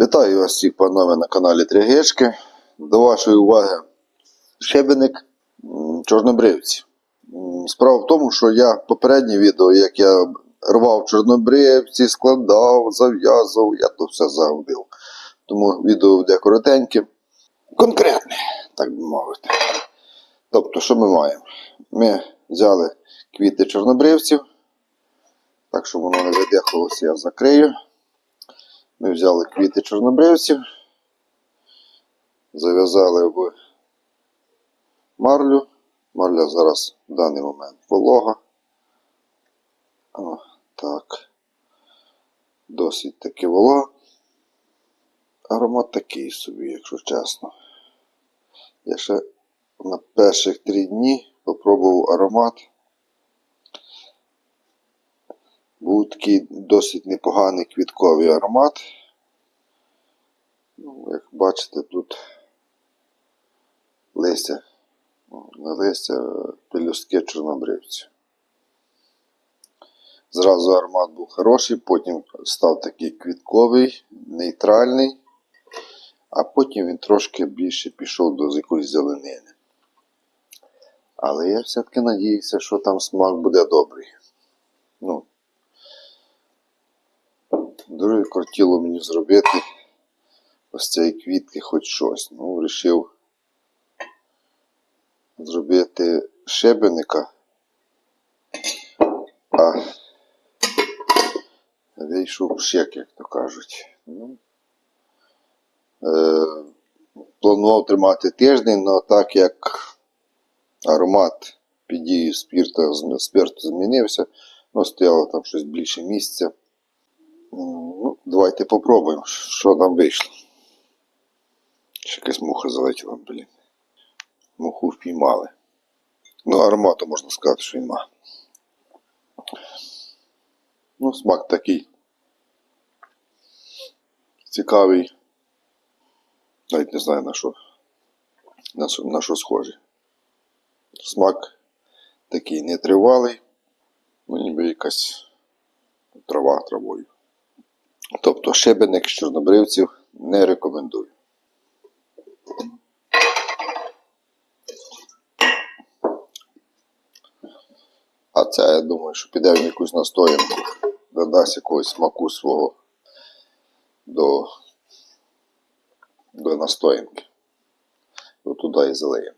Вітаю вас всіх, панове, на каналі Трягишки. До вашої уваги шибеник м, чорнобривці. Справа в тому, що я попереднє відео, як я рвав чорнобривці, складав, зав'язував, я то все загубив. Тому відео буде коротеньке, конкретне, так би мовити. Тобто, що ми маємо? Ми взяли квіти чорнобривців, так що воно не видихалося, я закрию. Ми взяли квіти чорнобривців, зав'язали в марлю. Марля зараз в даний момент волога. О, так. Досить таки волога. Аромат такий собі, якщо чесно. Я ще на перших три дні попробував аромат. Був такий досить непоганий квітковий аромат. Ну, як бачите, тут листя, не листя, пелюстки чорнобривців. Зразу аромат був хороший, потім став такий квітковий, нейтральний, а потім він трошки більше пішов до якоїсь зеленини. Але я все-таки надіюся, що там смак буде добрий. Ну, Дуже хотіло мені зробити ось цієї квітки хоч щось. Ну, вирішив зробити шибеника. А вийшов пшик, як то кажуть. Ну, е, планував тримати тиждень, але так як аромат під дією спирту змінився, ну, стояло там щось більше місця. Ну, давайте попробуємо, що там вийшло. Ще якась муха залетіла, блін. Муху впіймали. Ну, аромату можна сказати, що нема. Ну, смак такий. Цікавий. Навіть не знаю на що. На що, на що схожий. Смак такий нетривалий. Ну, ніби якась трава травою. Тобто шибеник з чорнобривців не рекомендую. А це, я думаю, що піде в якусь настоянку, додасть якогось смаку свого до, до настоянки. От туди і залиємо.